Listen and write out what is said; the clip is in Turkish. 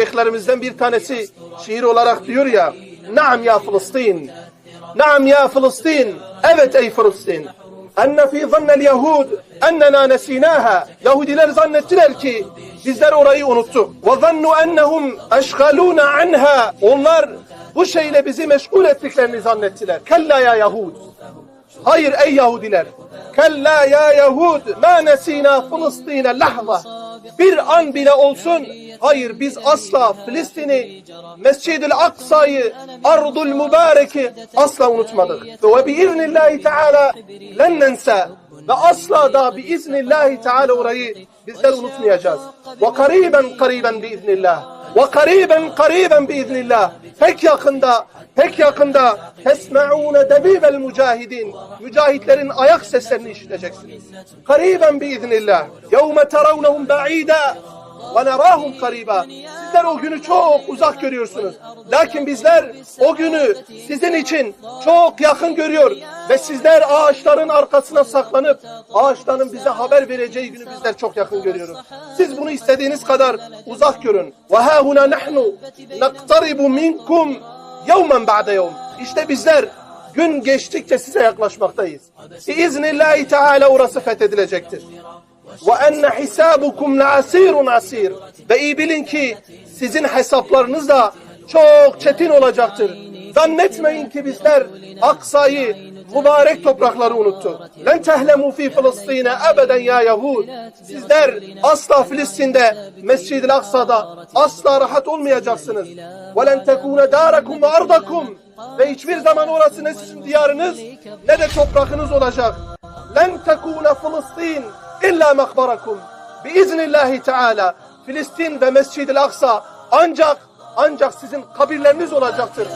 Şeyhlerimizden bir tanesi şiir olarak diyor ya Naam ya Filistin Naam ya Filistin Evet ey Filistin Enne fi zannel Yahud Ennena nesinaha Yahudiler zannettiler ki bizler orayı unuttuk. Ve zannu ennehum eşgaluna anha Onlar bu şeyle bizi meşgul ettiklerini zannettiler. Kella ya Yahud Hayır ey Yahudiler. Kella ya Yahud ma nesina Filistin'e lahza. Bir an bile olsun hayır biz asla Filistin'i Mescid-i Aksa'yı Ardul Mübarek'i asla unutmadık. Ve biiznillahi teala len nensa ve asla da biiznillahi teala orayı bizler unutmayacağız. Ve kariben kariben biiznillah. Ve kariben kariben biiznillah. Pek yakında pek yakında tesme'une debibel mücahidin mücahitlerin ayak seslerini işiteceksiniz. Kariben biiznillah. Yevme teravnehum ba'ida ve nerahum kariba. Sizler o günü çok uzak görüyorsunuz. Lakin bizler o günü sizin için çok yakın görüyor ve sizler ağaçların arkasına saklanıp ağaçların bize haber vereceği günü bizler çok yakın görüyoruz. Siz bunu istediğiniz kadar uzak görün. Ve ha huna nahnu naqtaribu minkum yevmen ba'de yevm. İşte bizler gün geçtikçe size yaklaşmaktayız. Biiznillahi Teala orası fethedilecektir. Ve enne hisabukum la asirun asir. Ve iyi bilin ki sizin hesaplarınız da çok çetin olacaktır. Zannetmeyin ki bizler Aksa'yı, mübarek toprakları unuttuk. Len tehlemu fi Filistin'e ebeden ya Yahud. Sizler asla Filistin'de, Mescid-i Aksa'da asla rahat olmayacaksınız. Ve len tekune darakum ve ardakum. Ve hiçbir zaman orası ne sizin diyarınız ne de toprakınız olacak. Len tekune Filistin illa makbarakum. Biiznillahi Teala Filistin ve Mescid-i Aksa ancak ancak sizin kabirleriniz olacaktır.